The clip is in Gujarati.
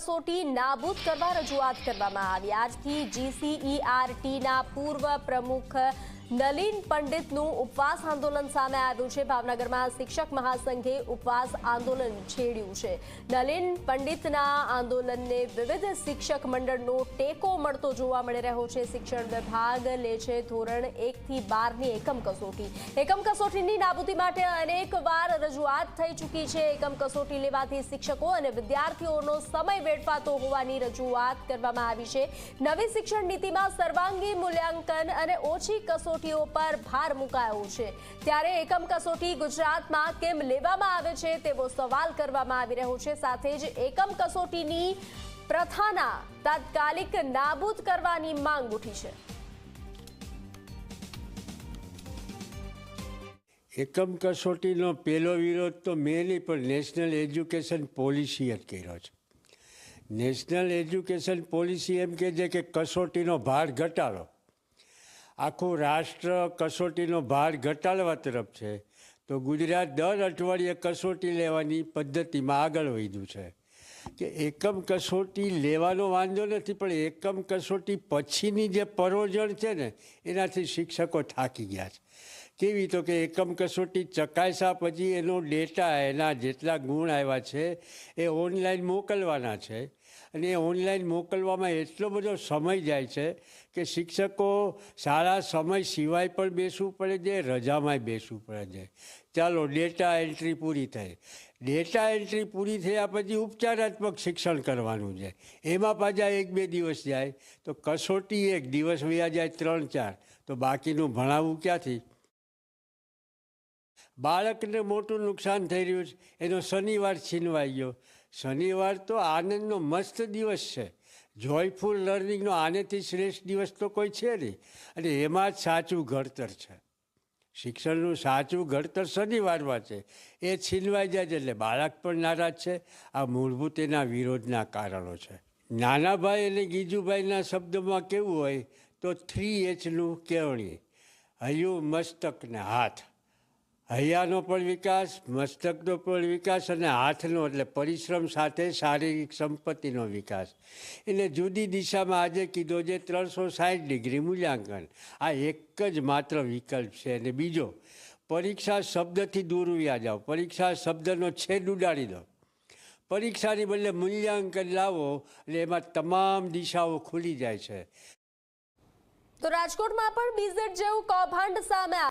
કસોટી નાબૂદ કરવા રજૂઆત કરવામાં આવી. આજથી જીસીઈઆરટીના પૂર્વ પ્રમુખ નલિન પંડિતનું ઉપવાસ આંદોલન સામે આવ્યું છે. ભાવનગરમાં શિક્ષક મહાસંઘે ઉપવાસ આંદોલન છેડ્યું છે. નલિન પંડિતના આંદોલનને વિવિધ શિક્ષક મંડળનો ટેકો મળતો જોવા મળી રહ્યો છે. શિક્ષણ વિભાગ લે છે ધોરણ એકથી બારની એકમ કસોટી. એકમ કસોટીની નાબૂદી માટે અનેકવાર રજૂઆત થઈ ચૂકી છે. એકમ કસોટી લેવાથી શિક્ષકો અને વિદ્યાર્થીઓનો સમય વેડફાતો હોવાની રજૂઆત કરવામાં આવી છે. નવી શિક્ષણ નીતિમાં સર્વાંગી મૂલ્યાંકન અને ઓછી કસોટીઓ પર ભાર મુકાયો છે. ત્યારે એકમ કસોટી ગુજરાતમાં કેમ લેવામાં આવે છે તેવો સવાલ કરવામાં આવી રહ્યો છે. સાથે જ એકમ કસોટીની પ્રથાના તાત્કાલિક નાબૂદ કરવાની માંગ ઉઠી છે. એકમ કસોટીનો પહેલો વિરોધ તો મેં નહીં, પણ નેશનલ એજ્યુકેશન પોલિસી જ કર્યો છે. નેશનલ એજ્યુકેશન પોલિસી એમ કહે છે કે કસોટીનો ભાર ઘટાડો. આખું રાષ્ટ્ર કસોટીનો ભાર ઘટાડવા તરફ છે, તો ગુજરાત દર અઠવાડિયે કસોટી લેવાની પદ્ધતિમાં આગળ વધ્યું છે. કે એકમ કસોટી લેવાનો વાંધો નથી, પણ એકમ કસોટી પછીની જે પરોજણ છે ને, એનાથી શિક્ષકો થાકી ગયા છે. કેવી તો કે એકમ કસોટી ચકાસ્યા પછી એનો ડેટા એના જેટલા ગુણ આવ્યા છે, એ ઓનલાઈન મોકલવાના છે અને એ ઓનલાઈન મોકલવામાં એટલો બધો સમય જાય છે કે શિક્ષકો સારા સમય સિવાય પણ બેસવું પડે છે, રજામાંય બેસવું પડે છે. ચાલો ડેટા એન્ટ્રી પૂરી થઈ ડેટા એન્ટ્રી પૂરી થયા પછી ઉપચારાત્મક શિક્ષણ કરવાનું છે. એમાં પાછા એક બે દિવસ જાય. તો કસોટી એક દિવસ વયા જાય ત્રણ ચાર. તો બાકીનું ભણાવવું ક્યાંથી? બાળકને મોટું નુકસાન થઈ રહ્યું છે. એનો શનિવાર છીનવાઈ ગયો. શનિવાર તો આનંદનો મસ્ત દિવસ છે. જોયફુલ લર્નિંગનો આનેથી શ્રેષ્ઠ દિવસ તો કોઈ છે નહીં. અને એમાં જ સાચું ઘડતર છે. શિક્ષણનું સાચું ઘડતર શનિવારમાં છે. એ છીનવાઈ જાય છે એટલે બાળક પણ નારાજ છે. આ મૂળભૂત એના વિરોધના કારણો છે. નાનાભાઈ અને ગીજુભાઈના શબ્દમાં કેવું હોય તો થ્રી એચનું કેવણી. હૈયું મસ્તક ને હાથ. હૈયાનો પણ વિકાસ, મસ્તકનો પણ વિકાસ અને હાથનો, એટલે પરિશ્રમ સાથે શારીરિક સંપત્તિનો વિકાસ. એટલે જુદી દિશામાં આજે કીધો જે ત્રણસો સાઠ ડિગ્રી મૂલ્યાંકન. આ એક જ માત્ર વિકલ્પ છે. અને બીજો, પરીક્ષા શબ્દથી દૂર વ્યા જાઓ. પરીક્ષા શબ્દનો છેદ ઉડાડી દો. પરીક્ષાની બદલે મૂલ્યાંકન લાવો એટલે એમાં તમામ દિશાઓ ખુલી જાય છે. તો રાજકોટમાં પણ બીઝેડ જેવું કૌભાંડ સામે